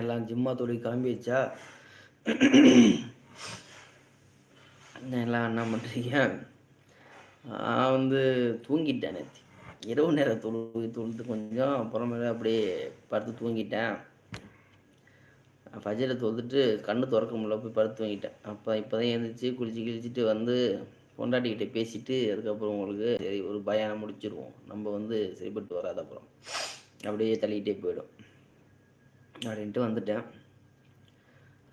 எல்லாம் ஜிம்மா தொழில் கிளம்பி வச்சா எல்லாம் என்ன பண்ணுறீங்க நான் வந்து தூங்கிட்டேன் நேற்று இரவு நேர தொழு தொழுது கொஞ்சம் அப்புறமேல அப்படியே படுத்து தூங்கிட்டேன். ஃபஜரை தொழுதுட்டு கண்ணு திறக்க முடியல போய் படுத்து தூங்கிட்டேன். அப்போ இப்போ தான் எழுந்திரிச்சு குளிச்சு கிழிச்சிட்டு வந்து பொண்டாட்டிக்கிட்ட பேசிட்டு அதுக்கப்புறம் உங்களுக்கு சரி ஒரு பயானம் முடிச்சிருவோம். நம்ம வந்து சரிப்பட்டு வராது அப்புறம். அப்படியே தள்ளிக்கிட்டே போயிடும் அப்படின்ட்டு வந்துட்டேன்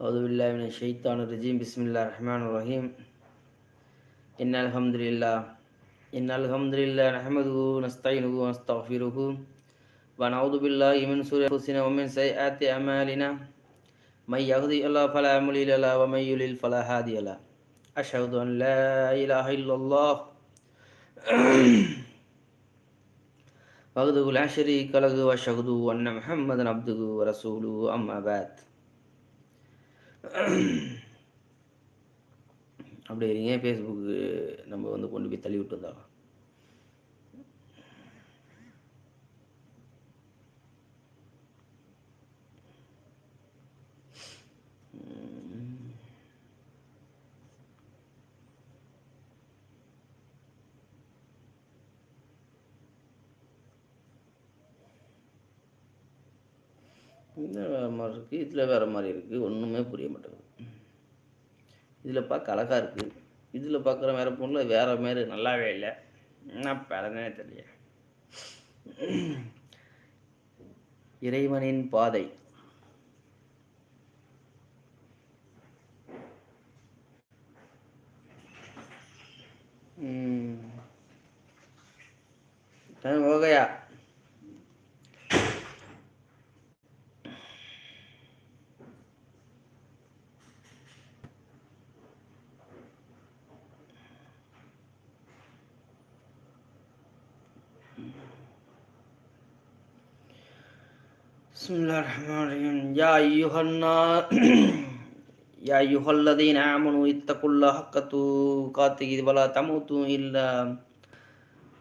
அவுது பில்லாஹின ஷைத்தான ரஜீம் பிஸ்மில்லா ரஹ்மான் ரஹீம் இன் அல்ஹம்துலில்லா இன் அல்ஹம்துலில்லா நஹமதுஹு நஸ்தைனுஹு வனஸ்தக்ஃபிருஹு ونعوذ بالله من شرور أنفسنا ومن سيئات أعمالنا من يهدي الله فلا مضل له ومن يضلل فلا هادي له أشهد أن لا إله إلا الله وحده لا شريك له وأشهد أن محمدا عبده ورسوله أما بعد அப்படி இருங்க ஃபேஸ்புக்கு நம்ம வந்து கொண்டு போய் தள்ளி விட்டு இதில் வேறு மாதிரி இருக்குது இதில் வேறு மாதிரி இருக்குது ஒன்றுமே புரிய மாட்டேங்குது. இதில் பார்க்க அழகாக இருக்குது இதில் பார்க்குற வேறு பொண்ணில் வேறு மாரி நல்லாவே இல்லை. நான் பிறந்தே தெரியல. இறைவனின் பாதை. டைம் بسم الله الرحمن الرحيم. يا أيها الناس يا أيها الذين آمنوا اتقوا الله حق تقاته ولا تموتوا إلا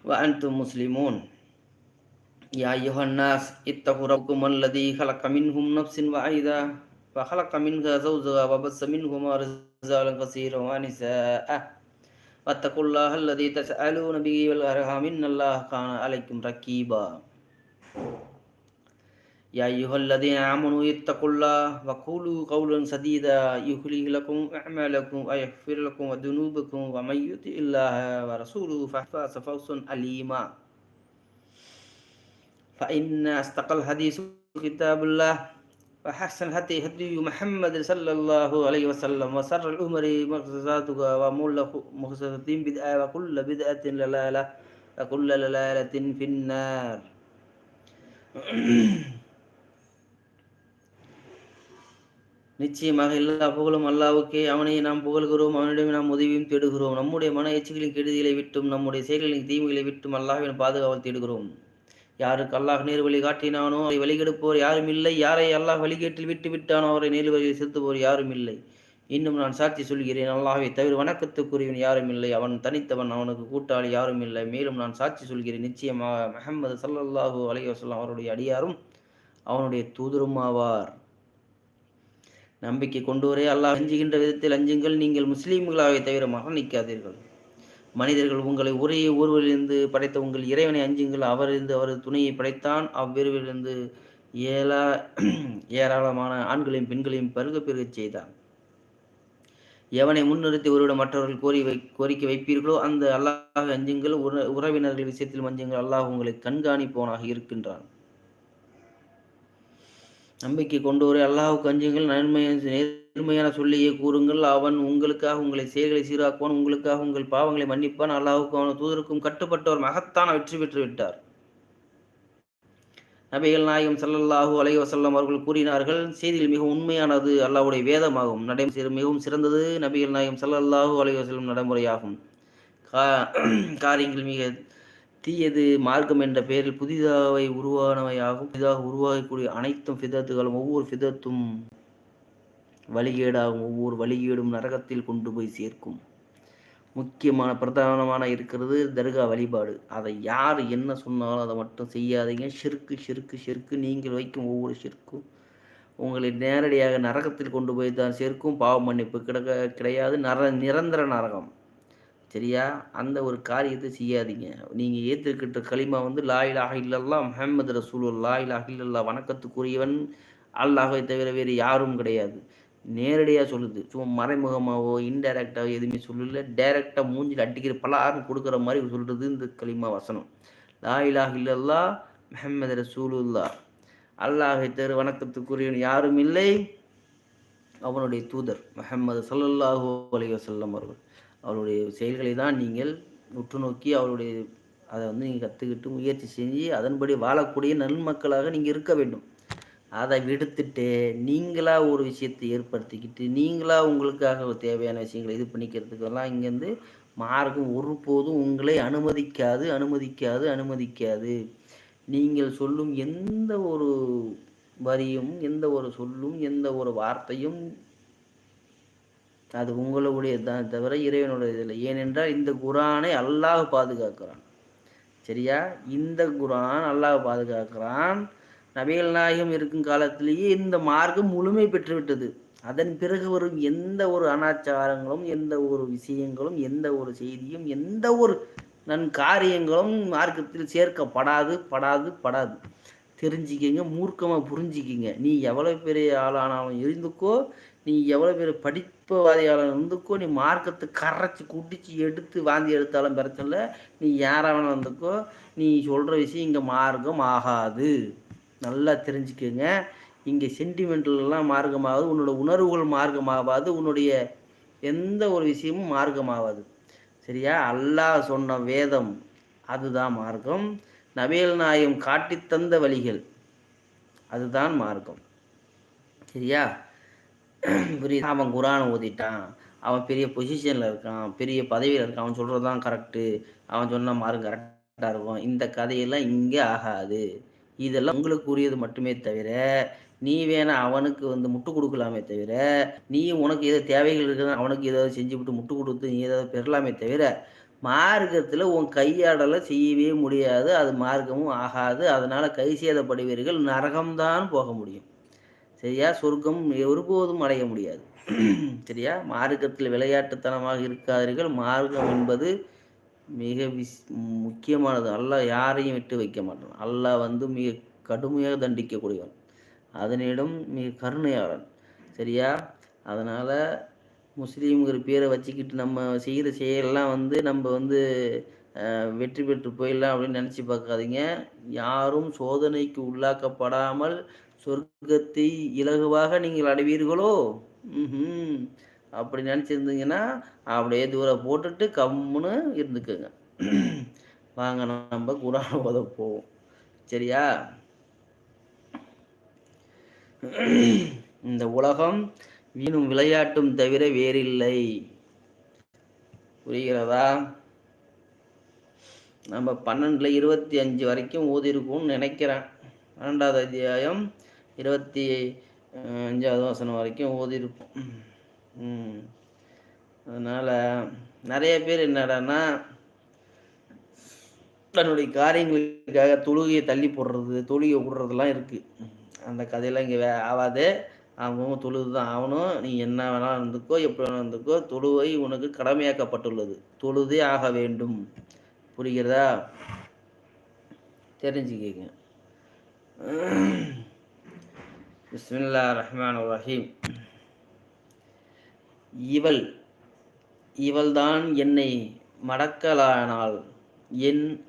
وأنتم مسلمون. يا أيها الناس اتقوا ربكم الذي خلق منهم نفس واحدة وخلق منها زوجها وبث منهما رجالا كثيرا ونساء. واتقوا الله الذي تسألون به والأرحام إن الله كان عليكم رقيبا يا أيها الذين آمنوا اتقوا الله وقولوا قولا سديدا يخلي لكم أعمالكم ويغفر لكم ذنوبكم ومن يطع الله ورسوله فاز فوزا عليما فإن أصدق الحديث كتاب الله وحسن الهدي هدي محمد صلى الله عليه وسلم وسر الأمر محدثاتها وكل محدثة بدعة وكل بدعة ضلالة وكل ضلالة في النار. நிச்சயமாக எல்லா புகழும் அல்லாவுக்கே. அவனை நாம் புகழ்கிறோம் அவனிடம் நாம் உதவியும் தேடுகிறோம். நம்முடைய மன எச்சுகளின் கெடுதிகளை விட்டும் நம்முடைய செயல்களின் தீமைகளை விட்டும் அல்லாஹின் பாதுகாவல் தேடுகிறோம். யாருக்கு அல்லாஹ் நேர் வழி காட்டினானோ அவரை வழிகெடுப்போர் யாரும் இல்லை. யாரை அல்லாஹ் வழிகேட்டில் விட்டு விட்டானோ அவரை நேர் வழியில் செலுத்துவோர் யாரும் இல்லை. இன்னும் நான் சாட்சி சொல்கிறேன் அல்லாஹை தவிர வணக்கத்துக்குரியவன் யாரும் இல்லை. அவன் தனித்தவன் அவனுக்கு கூட்டாளி யாரும் இல்லை. மேலும் நான் சாட்சி சொல்கிறேன் நிச்சயமாக மெஹமது சல்லல்லாஹூ அலைவசல்லாம் அவருடைய அடியாரும் அவனுடைய தூதரும் ஆவார் நம்பிக்கை கொண்டுவரே அல்லாஹ். அஞ்சுகின்ற விதத்தில் அஞ்சுங்கள் நீங்கள் முஸ்லீம்களாக தவிர மரணிக்காதீர்கள் மனிதர்கள் உங்களை ஒரே ஒருவரிலிருந்து படைத்த உங்கள் இறைவனை அஞ்சுங்கள். அவரிலிருந்து அவரது துணையை படைத்தான். அவ்விருவிலிருந்து ஏழா ஏராளமான ஆண்களையும் பெண்களையும் பருக பெருகச் செய்தான். எவனை முன்னிறுத்தி ஒருவிடம் மற்றவர்கள் கோரி வை கோரிக்கை வைப்பீர்களோ அந்த அல்லாஹ் அஞ்சுங்கள். உற உறவினர்கள் விஷயத்தில் மஞ்சுங்கள் அல்லாஹ் உங்களை கண்காணிப்பவனாக இருக்கின்றான். நம்பிக்கை கொண்டோரே அல்லாஹுக்கு அஞ்சுங்கள் நன்மையான நேர்மையான சொல்லியே கூறுங்கள். அவன் உங்களுக்காக உங்களை செயல்களை சீராக்குவான் உங்களுக்காக உங்கள் பாவங்களை மன்னிப்பான். அல்லாஹுக்கும் அவன் தூதருக்கும் கட்டுப்பட்டவர் மகத்தான வெற்றி பெற்று விட்டார். நபிகள் நாயகம் சல்லல்லாஹூ அலைஹி வசல்லம் அவர்கள் கூறினார்கள் செய்தியில் மிக உண்மையானது அல்லாஹ்வுடைய வேதமாகும். நடை மிகவும் சிறந்தது நபிகள் நாயகம் சல்லல்லாஹூ அலைஹி வசல்லம் நடைமுறையாகும். கா காரியங்கள் மிக தீயது மார்க்கம் என்ற பெயரில் புதிதாவை உருவானவையாகும். புதிதாக உருவாகக்கூடிய அனைத்தும் ஃபிதத்துகளும் ஒவ்வொரு ஃபிதத்தும் வழிகேடாகும். ஒவ்வொரு வழிகேடும் நரகத்தில் கொண்டு போய் சேர்க்கும். முக்கியமான பிரதானமான இருக்கிறது தர்கா வழிபாடு. அதை யார் என்ன சொன்னாலும் அதை மட்டும் செய்யாதீங்க. ஷிர்க்கு ஷிர்க்கு ஷிர்க்கு நீங்கள் வைக்கும் ஒவ்வொரு ஷிர்க்கும் உங்களை நேரடியாக நரகத்தில் கொண்டு போய் தான் சேர்க்கும். பாவ மன்னிப்பு கிடக்க கிடையாது. நர நிரந்தர நரகம். சரியா? அந்த ஒரு காரியத்தை செய்யாதீங்க. நீங்கள் ஏற்றுக்கிட்ட களிமா வந்து லாயிலாக இல்லல்லா முஹம்மது ரசூல் லாயிலாக இல்லல்லா வணக்கத்துக்குரியவன் அல்லாஹை தவிர வேறு யாரும் கிடையாது. நேரடியாக சொல்லுது. சும்மா மறைமுகமாகவோ இன்டைரக்டாகவோ எதுவுமே சொல்லல. டைரெக்டாக மூஞ்சில் அடிக்கிற பலாரும் கொடுக்குற மாதிரி சொல்கிறது இந்த களிமா வசனம். லாயிலாக இல்லல்லா முஹம்மது ரசூலுல்லா அல்லாஹை தரு வணக்கத்துக்குரியவன் யாரும் இல்லை. அவனுடைய தூதர் முஹம்மது சல்லாஹூ அலி வசல்லம் அவர்கள். அவருடைய செயல்களை தான் நீங்கள் உற்று நோக்கி அவருடைய அதை வந்து நீங்கள் கற்றுக்கிட்டு முயற்சி செஞ்சு அதன்படி வாழக்கூடிய நன்மக்களாக நீங்கள் இருக்க வேண்டும். அதை விடுத்துட்டு நீங்களாக ஒரு விஷயத்தை ஏற்படுத்திக்கிட்டு நீங்களாக உங்களுக்காக தேவையான விஷயங்களை இது பண்ணிக்கிறதுக்கெல்லாம் இங்கேருந்து மார்க்கம் ஒருபோதும் உங்களை அனுமதிக்காது அனுமதிக்காது அனுமதிக்காது. நீங்கள் சொல்லும் எந்த ஒரு வரியும் எந்த ஒரு சொல்லும் எந்த ஒரு வார்த்தையும் அது உங்களுடைய தான் தவிர இறைவனுடைய இதில் ஏனென்றால் இந்த குரானை அல்லாஹ் பாதுகாக்கிறான். சரியா? இந்த குரான் அல்லாஹ் பாதுகாக்கிறான். நபிகள் நாயகம் இருக்கும் காலத்திலேயே இந்த மார்க்கம் முழுமை பெற்றுவிட்டது. அதன் பிறகு வரும் எந்த ஒரு அனாச்சாரங்களும் எந்த ஒரு விஷயங்களும் எந்த ஒரு செய்தியும் எந்த ஒரு நன் காரியங்களும் மார்க்கத்தில் சேர்க்கப்படாது படாது படாது. தெரிஞ்சுக்கிங்க மூர்க்கமாக புரிஞ்சிக்கிங்க. நீ எவ்வளோ பெரிய ஆளானாலும் இருந்துக்கோ நீ எவ்வளோ பேர் படிப்பவாதியாலும் இருந்துக்கோ நீ மார்க்கத்தை கரைச்சி குடிச்சு எடுத்து வாந்தி எடுத்தாலும் பிரச்சனை நீ யாராவது இருந்துக்கோ. நீ சொல்கிற விஷயம் இங்கே மார்க்கம் ஆகாது. நல்லா தெரிஞ்சுக்கோங்க. இங்கே சென்டிமெண்டல்லாம் மார்க்கமாகாது. உன்னோட உணர்வுகள் மார்க்கமாகாது. உன்னுடைய எந்த ஒரு விஷயமும் மார்க்கமாகாது. சரியா? அல்லாஹ் சொன்ன வேதம் அதுதான் மார்க்கம். நபிகள் நாயம் காட்டித்தந்த வழிகள் அதுதான் மார்க்கம். சரியா? புரியுது. அவன் குரான் ஓதிட்டான். அவன் பெரிய பொசிஷனில் இருக்கான். பெரிய பதவியில் இருக்கான். அவன் சொல்கிறது தான் கரெக்டு அவன் சொன்ன மார்க்கம் கரெக்டாக இருக்கும். இந்த கதையெல்லாம் இங்கே ஆகாது. இதெல்லாம் உங்களுக்கு உரியது மட்டுமே தவிர நீ வேணா அவனுக்கு வந்து முட்டு கொடுக்கலாமே தவிர நீ உனக்கு ஏதோ தேவைகள் இருக்குது அவனுக்கு ஏதாவது செஞ்சு விட்டு முட்டு கொடுத்து நீ ஏதாவது பெறலாமே தவிர மார்க்கத்தில் உன் கையாடலை செய்யவே முடியாது. அது மார்க்கமும் ஆகாது. அதனால் கை சேதப்படுவீர்கள் நரகம்தான் போக முடியும். சரியா? சொர்க்கம் ஒருபோதும் அடைய முடியாது. சரியா? மார்க்கத்தில் விளையாட்டுத்தனமாக இருக்காதீர்கள். மார்க்கம் என்பது மிக விஸ் முக்கியமானது. அல்லாஹ் யாரையும் விட்டு வைக்க மாட்டான். அல்லாஹ் வந்து மிக கடுமையாக தண்டிக்கக்கூடியவன். அதனிடம் மிக கருணையாளன். சரியா? அதனால் முஸ்லீம்ங்கிற பேரை வச்சுக்கிட்டு நம்ம செய்கிற செயலெல்லாம் வந்து நம்ம வந்து வெற்றி பெற்று போயிடலாம் அப்படின்னு நினச்சி பார்க்காதீங்க. யாரும் சோதனைக்கு உள்ளாக்கப்படாமல் சொர்க்கத்தை இலகுவாக நீங்கள் அடைவீர்களோ? ம் அப்படி நினச்சிருந்தீங்கன்னா அப்படியே தூரம் போட்டுட்டு கம்முன்னு இருந்துக்குங்க. வாங்க நம்ம குரான் ஓத போவோம். சரியா? இந்த உலகம் வீணும் விளையாட்டும் தவிர வேறில்லை. புரிகிறதா? நம்ம பன்னெண்டுல இருபத்தி அஞ்சு வரைக்கும் ஓதிருக்கோம்னு நினைக்கிறேன். பன்னெண்டாவது அத்தியாயம் இருபத்தி அஞ்சாவது வசனம் வரைக்கும் ஓதிருப்போம் அதனால் நிறைய பேர் என்னடான்னா தன்னுடைய காரியங்களுக்காக தொழுகையை தள்ளி போடுறது தொழுகை விடுறதுலாம் இருக்குது அந்த கதையெல்லாம் இங்கே வே ஆகாது அவங்கவுங்க தொழுது தான் ஆகணும். நீ என்ன வேணாலும் இருந்துக்கோ எப்படி வேணாலும் இருந்துக்கோ தொழுவை உனக்கு கடமையாக்கப்பட்டுள்ளது. தொழுதே ஆக வேண்டும். புரிகிறதா? தெரிஞ்சுக்கிங்க. பிஸ்மில்லா ரஹ்மான் ரஹீம் இவள் இவள்தான் என்னை மடக்கலானால் என்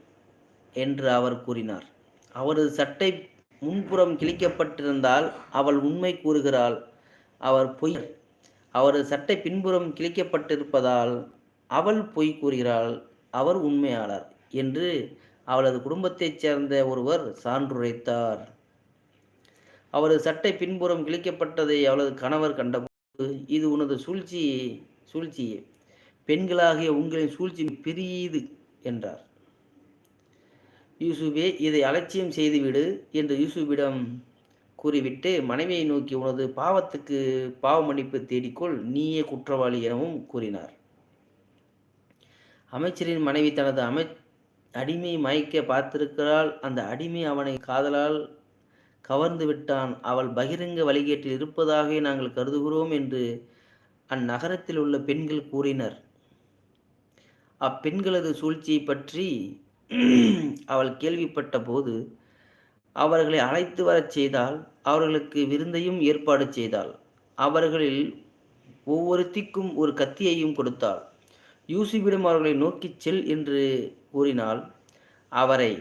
என்று அவர் கூறினார். அவரது சட்டை முன்புறம் கிழிக்கப்பட்டிருந்தால் அவள் உண்மை கூறுகிறாள். அவர் பொய் அவரது சட்டை பின்புறம் கிழிக்கப்பட்டிருப்பதால் அவள் பொய் கூறுகிறாள். அவர் உண்மையாளர் என்று அவளது குடும்பத்தைச் சேர்ந்த ஒருவர் சான்றுரைத்தார். அவரது சட்டை பின்புறம் கிழிக்கப்பட்டதை அவளது கணவர் கண்டபோது இது உனது சூழ்ச்சி சூழ்ச்சியே. பெண்களாகிய உங்களின் சூழ்ச்சி பெரியது என்றார். யூசுஃபே இதை அலட்சியம் செய்துவிடு என்று யூசுஃபிடம் கூறிவிட்டு மனைவியை நோக்கி உனது பாவத்துக்கு பாவ மன்னிப்பு தேடிக்கொள் நீயே குற்றவாளி எனவும் கூறினார். அமைச்சரின் மனைவி தனது அமை அடிமை மயக்க பார்த்திருக்கிறாள். அந்த அடிமை அவனை காதலால் கவர்ந்து விட்டான். அவள் பகிரங்க வழிகேட்டில் இருப்பதாகவே நாங்கள் கருதுகிறோம் என்று அந்நகரத்தில் உள்ள பெண்கள் கூறினர். அப்பெண்களது சூழ்ச்சியை பற்றி அவள் கேள்விப்பட்ட போது அவர்களை அழைத்து வரச் செய்தால் அவர்களுக்கு விருந்தையும் ஏற்பாடு செய்தாள். அவர்களில் ஒவ்வொருத்திக்கும் ஒரு கத்தியையும் கொடுத்தாள். யூசுஃபிடம் அவர்களை நோக்கிச் செல் என்று கூறினால் அவரை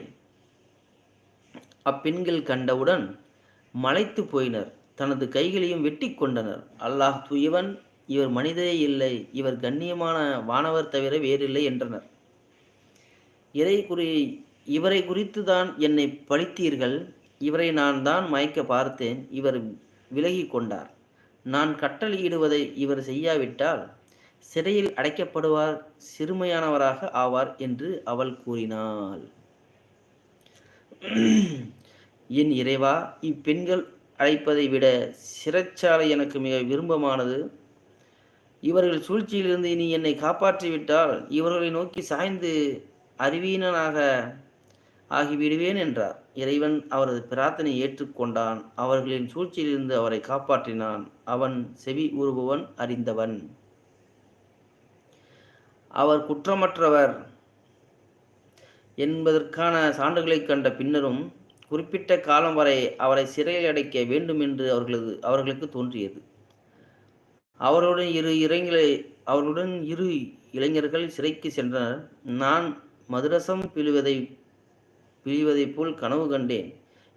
அப்பெண்கள் கண்டவுடன் மலைத்து போயினர். தனது கைகளையும் வெட்டி கொண்டனர். அல்லாஹ் துயவன் இவர் மனிதரே இல்லை இவர் கண்ணியமான வானவர் தவிர வேறில்லை என்றனர். இறை குறி இவரை குறித்து தான் என்னை பழித்தீர்கள். இவரை நான் தான் மயக்க பார்த்தேன். இவர் விலகி கொண்டார். நான் கட்டளையிடுவதை இவர் செய்யாவிட்டால் சிறையில் அடைக்கப்படுவார் சிறுமையானவராக ஆவார் என்று அவள் கூறினாள். என் இறைவா இப்பெண்கள் அழைப்பதை விட சிறைச்சாலை எனக்கு மிக விரும்பமானது. இவர்கள் சூழ்ச்சியிலிருந்து நீ என்னை காப்பாற்றிவிட்டால் இவர்களை நோக்கி சாய்ந்து அறிவீனனாக ஆகிவிடுவேன் என்றார். இறைவன் அவரது பிரார்த்தனை ஏற்றுக்கொண்டான். அவர்களின் சூழ்ச்சியிலிருந்து அவரை காப்பாற்றினான். அவன் செவி உருபவன் அறிந்தவன். அவர் குற்றமற்றவர் என்பதற்கான சான்றுகளை கண்ட பின்னரும் குறிப்பிட்ட காலம் வரை அவரை சிறையில் அடைக்க வேண்டும் என்று அவர்களது அவர்களுக்கு தோன்றியது. அவருடன் இரு இளைஞரை அவர்களுடன் இரு இளைஞர்கள் சிறைக்கு சென்றனர். நான் மதுரசம் பிழிவதை பிழிவதைப் போல் கனவு கண்டேன்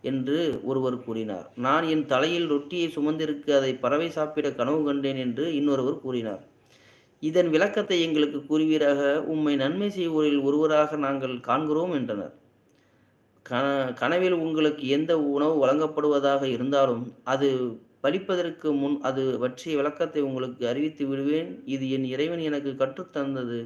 என்று ஒருவர் கூறினார். நான் என் தலையில் ரொட்டியை சுமந்திருக்க அதை பறவை சாப்பிட கனவு கண்டேன் என்று இன்னொருவர் கூறினார். இதன் விளக்கத்தை எங்களுக்கு கூறுவீராக. உம்மை நன்மை செய்வோரில் ஒருவராக நாங்கள் காண்கிறோம் என்றனர். கன கனவில் உங்களுக்கு எந்த உணவு வழங்கப்படுவதாக இருந்தாலும் அது பலிப்பதற்கு முன் அது பற்றிய விளக்கத்தை உங்களுக்கு அறிவித்து விடுவேன். இது என் இறைவன் எனக்கு கற்றுத்தந்தது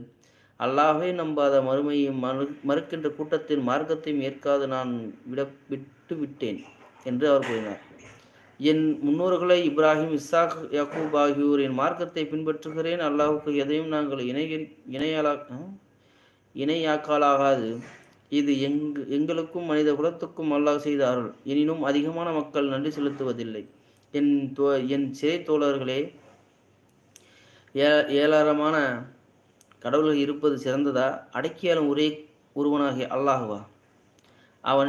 அல்லாஹே நம்பாத மறுமையும் மறு மறுக்கின்ற கூட்டத்தின் மார்க்கத்தையும் ஏற்காது நான் விட விட்டு விட்டேன் என்று அவர் கூறினார். என் முன்னோர்களை இப்ராஹிம் இஸ்ஸாக் யாக்கூப் ஆகியோரின் மார்க்கத்தை பின்பற்றுகிறேன். அல்லாஹுக்கு எதையும் நாங்கள் இணை இணையாளா இணையாக்காலாகாது. இது எங் எங்களுக்கும் மனித குலத்துக்கும் அல்லாஹ் செய்த அருள் எனினும் அதிகமான மக்கள் நன்றி செலுத்துவதில்லை. என் தோ என் சிறை தோழர்களே ஏ ஏராளமான கடவுள்கள் இருப்பது சிறந்ததா? அடக்கியாலும் ஒரே ஒருவனாகிய அல்லாஹுவா?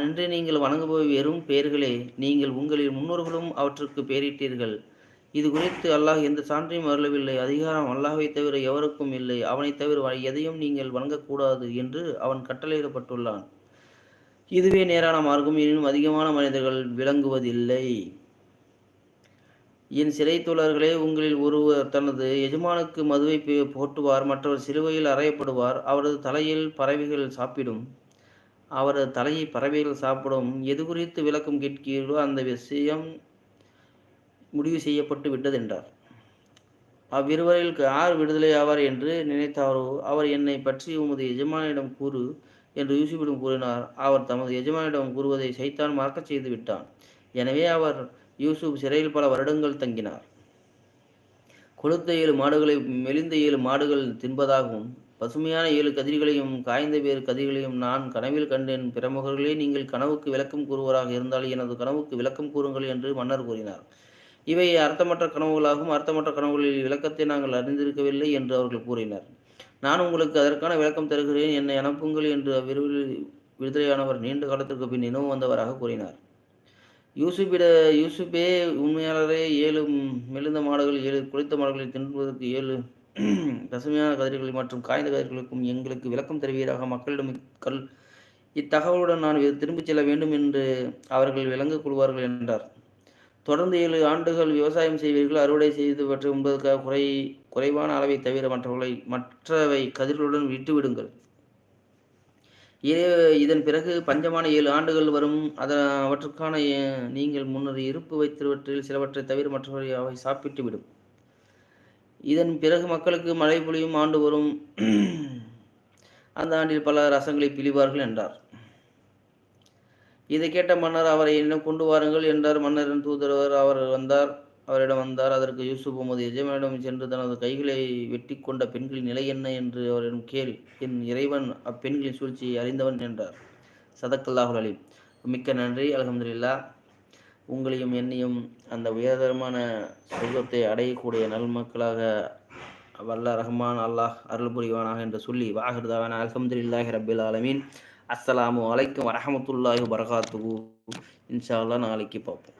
என்று நீங்கள் வணங்குபவை வெறும் பெயர்களே நீங்கள் உங்களின் முன்னோர்களும் அவற்றுக்கு பெயரிட்டீர்கள் இது குறித்து அல்லாஹ் எந்த சான்றையும் அருளவில்லை. அதிகாரம் அல்லாஹை தவிர எவருக்கும் இல்லை. அவனை தவிர எதையும் நீங்கள் வணங்கக்கூடாது என்று அவன் கட்டளையிடப்பட்டுள்ளான். இதுவே நேரான மார்க்கம். எனினும் அதிகமான மனிதர்கள் விளங்குவதில்லை. என் சிறை தோழர்களே உங்களில் ஒருவர் தனது எஜமானுக்கு மதுவை போட்டுவார். மற்றவர் சிலுவையில் அறையப்படுவார். அவரது தலையில் பறவைகள் சாப்பிடும். அவரது தலையை பறவைகள் சாப்பிடும். எது குறித்து விளக்கம் கேட்கிறீர்களோ அந்த விஷயம் முடிவு செய்யப்பட்டு விட்டது என்றார் அவ்விருவரில் யார் விடுதலை ஆவார் என்று நினைத்தாரோ? அவர் என்னை பற்றி உமது எஜமானிடம் கூறு என்று யூசுஃபிடம் கூறினார். அவர் தமது எஜமானிடம் கூறுவதை சைத்தான் மறக்கச் செய்து விட்டான். எனவே அவர் யூசுப் சிறையில் பல வருடங்கள் தங்கினார். கொளுத்த ஏழு மாடுகளை மெலிந்த ஏழு மாடுகள் தின்பதாகவும் பசுமையான ஏழு கதிர்களையும் காய்ந்த வேறு கதிர்களையும் நான் கனவில் கண்டேன். பிரமுகர்களே நீங்கள் கனவுக்கு விளக்கம் கூறுவராக இருந்தால் எனது கனவுக்கு விளக்கம் கூறுங்கள் என்று மன்னர் கூறினார். இவை அர்த்தமற்ற கனவுகளாகவும் அர்த்தமற்ற கனவுகளில் விளக்கத்தை நாங்கள் அறிந்திருக்கவில்லை என்று அவர்கள் கூறினர். நான் உங்களுக்கு அதற்கான விளக்கம் தருகிறேன். என்னை அனுப்புங்கள் என்று அவ்விருவில் விடுதலையானவர் நீண்ட காலத்திற்கு பின் நினைவு வந்தவராக கூறினார். யூசுப்பிட யூசுப்பே உண்மையாளரே ஏழு மெலிந்த மாடுகள் ஏழு குளித்த மாடுகளை தின்பதற்கு ஏழு பசுமையான கதிர்கள் மற்றும் காய்ந்த கதிர்களுக்கும் எங்களுக்கு விளக்கம் தருவீராக. மக்களிடம் கல் இத்தகவலுடன் நான் திரும்பிச் செல்ல வேண்டும் என்று அவர்கள் விளங்க கொள்வார்கள் என்றார். தொடர்ந்து ஏழு ஆண்டுகள் விவசாயம் செய்வீர்கள் அறுவடை செய்து பற்றி உண்பதற்காக குறை குறைவான அளவை தவிர மற்றவர்களை மற்றவை கதிர்களுடன் விட்டுவிடுங்கள். இதன் பிறகு பஞ்சமான ஏழு ஆண்டுகள் வரும். அத அவற்றுக்கான நீங்கள் முன்னர் இருப்பு வைத்திருவற்றில் சிலவற்றை தவிர மற்றவரை அவை சாப்பிட்டு விடும் இதன் பிறகு மக்களுக்கு மழை பொழியும் ஆண்டு வரும். அந்த ஆண்டில் பல ரசங்களை பிழிவார்கள் என்றார். இதை கேட்ட மன்னர் அவரை என்ன கொண்டு வாருங்கள் என்றார். மன்னரின் தூதரவர் அவர் வந்தார். அவரிடம் வந்தார். அதற்கு யூசுப் உமது எஜமானிடம் சென்று தனது கைகளை வெட்டி கொண்ட பெண்களின் நிலை என்ன என்று அவரிடம் கேள். என் இறைவன் அப்பெண்களின் சூழ்ச்சியை அறிந்தவன் என்றார். சதக்கல்லாஹுல் அலீம். மிக்க நன்றி. அலமதுல்லா உங்களையும் என்னையும் அந்த உயர்தரமான சொர்க்கத்தை அடையக்கூடிய நல்மக்களாக வல்ல ரஹ்மான் அல்லாஹ் அருள் புரிவானாக என்று சொல்லி வாகிருதாவான அலமதுல்லாஹி ரபில் ஆலமீன். அஸ்லாம் வலைக்கம் வரஹமத்துல்லாஹி வரகாத்து இன்ஷா அல்லா நாளைக்கு பார்ப்போம்.